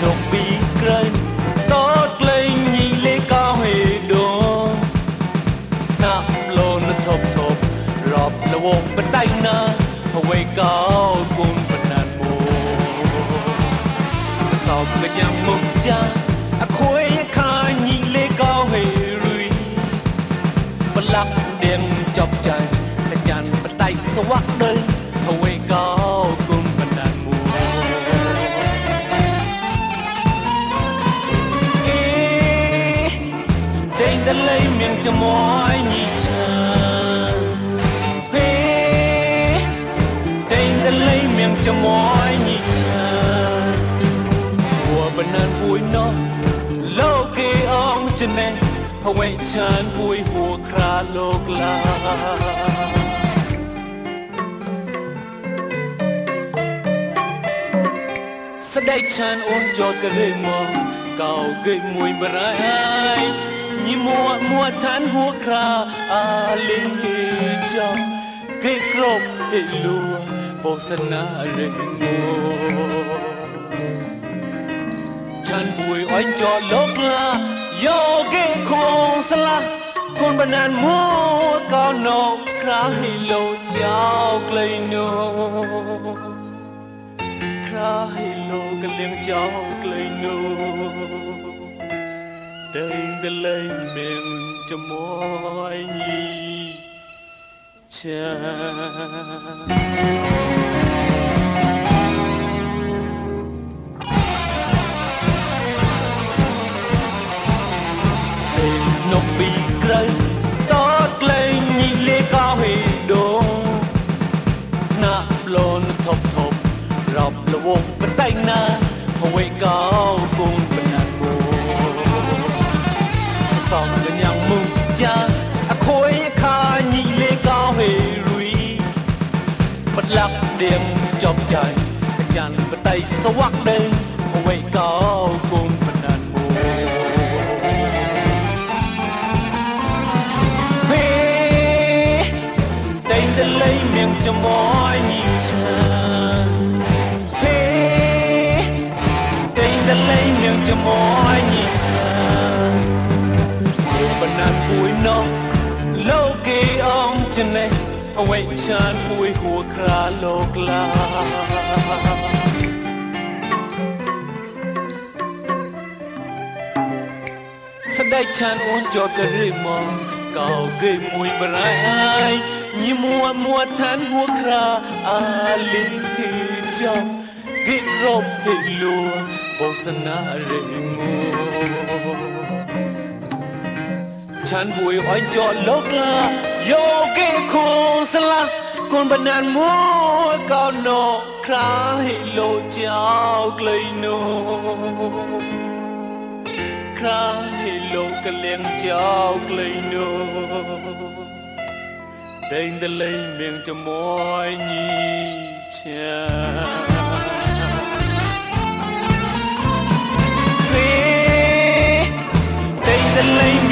ក្នុងពីក្រែងតតលេងញីលេកោហេដងណាប់លូនធប់ធប់រອບលវងបតៃណាអ្វីកោគុណបណានមកសោកមកយ៉ាងមកចាអខុយខាញីលេកោហេរុយបលាក់ដៀងចប់ចាញ់តែចាន់បតៃស្វាក់កន្លែងមានចមយញីឆាហេតែងកន្លែងមានចមយញីឆាពួរបណានពួយណោះលោកគេអងច្នេះហវេឆានពួយហួខ្រាលោកឡាស្ដេចឆានអូនចូលកន្លែងមកកៅគេមួយប្រៃញីមួមួឋានហួក្រាអាលីចំគេគ្រប់គេលួបោសនារេមួឋានពួយអញចោលោកឡាយកគេខងស្លាគូនបណ្ណានមួកោណូក្រាហីលោចៅក្លែងនោក្រាហីលោកលៀងចៅក្លែងនោ day ទៅលេងមេងជាមួយជានៅពីក្រៅតតលេងញីលេកោហេដងណាប់លនធប់ធប់រាប់លវងဆောင်ကញ្ញမုံချာအခွေအခါညီလေးကောင်းဟေရီပတ်លាក់เดียมจอบใจอาจารย์ปไตสวักเดินเอาไว้ก้าวกงปนันโบเพ่แต่งแต่เลยเมียงจะมองមួយនោះលោកគេអងចេះនេះអ្វីចានមួយហួក្រាលោកឡាស្ដេចចានអូនចូលទៅរីមកកោគេមួយប្រៃញីមួមួឋានហួក្រាអាលីចាំគេរົບពីលួបោសនារីមួយฉันบุยอ้อยจอดลกลาโยเกโคสลักคนบนานมัวก้าวโนคลายโลเจ้าไกลโนคลายโลกะเลียงเจ้าไกลโนเดินตะเลยเมียงจะมอยนีเชีย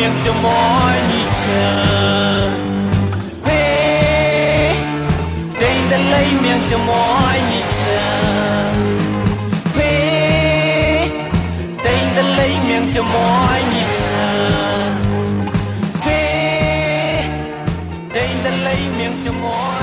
đẹp cho mỗi chân Huế Đây đã lấy miệng cho mỗi nhị chân Huế Đây đã lấy miệng cho mỗi nhị chân Huế Đây đã lấy miệng cho mỗi